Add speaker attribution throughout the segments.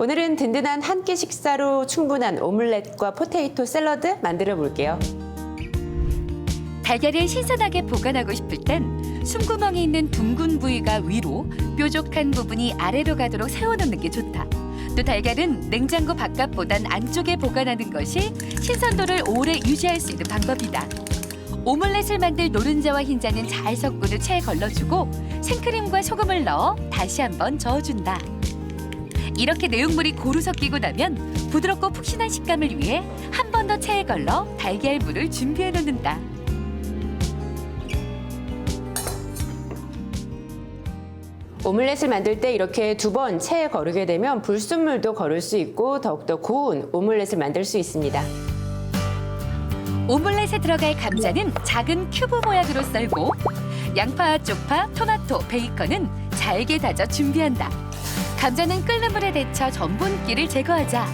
Speaker 1: 오늘은 든든한 한 끼 식사로 충분한 오믈렛과 포테이토 샐러드 만들어 볼게요.
Speaker 2: 달걀을 신선하게 보관하고 싶을 땐 숨구멍이 있는 둥근 부위가 위로, 뾰족한 부분이 아래로 가도록 세워놓는 게 좋다. 또 달걀은 냉장고 바깥보단 안쪽에 보관하는 것이 신선도를 오래 유지할 수 있는 방법이다. 오믈렛을 만들 노른자와 흰자는 잘 섞은 후 체에 걸러주고 생크림과 소금을 넣어 다시 한번 저어준다. 이렇게 내용물이 고루 섞이고 나면 부드럽고 푹신한 식감을 위해 한 번 더 체에 걸러 달걀물을 준비해 놓는다.
Speaker 1: 오믈렛을 만들 때 이렇게 두 번 체에 거르게 되면 불순물도 거를 수 있고 더욱더 고운 오믈렛을 만들 수 있습니다.
Speaker 2: 오믈렛에 들어갈 감자는 작은 큐브 모양으로 썰고 양파, 쪽파, 토마토, 베이컨은 잘게 다져 준비한다. 감자는 끓는 물에 데쳐 전분기를 제거하자.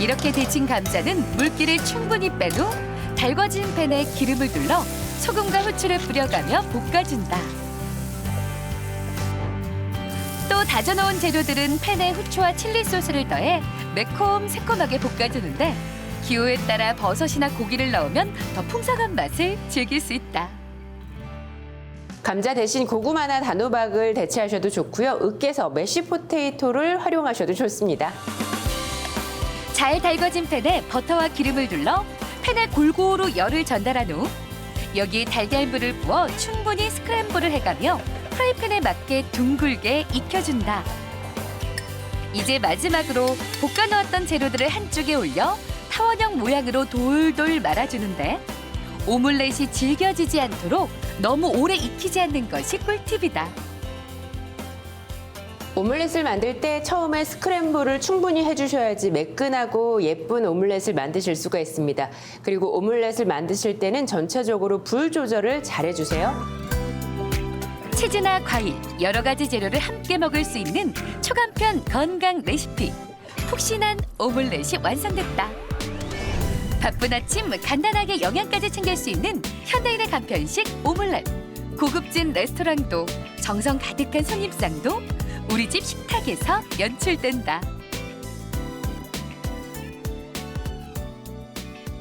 Speaker 2: 이렇게 데친 감자는 물기를 충분히 뺀 후 달궈진 팬에 기름을 둘러 소금과 후추를 뿌려가며 볶아준다. 또 다져놓은 재료들은 팬에 후추와 칠리 소스를 더해 매콤 새콤하게 볶아주는데 기호에 따라 버섯이나 고기를 넣으면 더 풍성한 맛을 즐길 수 있다.
Speaker 1: 감자 대신 고구마나 단호박을 대체하셔도 좋고요. 으깨서 메쉬 포테이토를 활용하셔도 좋습니다.
Speaker 2: 잘 달궈진 팬에 버터와 기름을 둘러 팬에 골고루 열을 전달한 후 여기에 달걀물을 부어 충분히 스크램블을 해가며 프라이팬에 맞게 둥글게 익혀준다. 이제 마지막으로 볶아 놓았던 재료들을 한쪽에 올려 타원형 모양으로 돌돌 말아주는데 오믈렛이 질겨지지 않도록 너무 오래 익히지 않는 것이 꿀팁이다.
Speaker 1: 오믈렛을 만들 때 처음에 스크램블을 충분히 해주셔야지 매끈하고 예쁜 오믈렛을 만드실 수가 있습니다. 그리고 오믈렛을 만드실 때는 전체적으로 불 조절을 잘 해주세요.
Speaker 2: 치즈나 과일, 여러 가지 재료를 함께 먹을 수 있는 초간편 건강 레시피. 푹신한 오믈렛이 완성됐다. 바쁜 아침 간단하게 영양까지 챙길 수 있는 현대인의 간편식 오믈렛. 고급진 레스토랑도 정성 가득한 손님상도 우리 집 식탁에서 연출된다.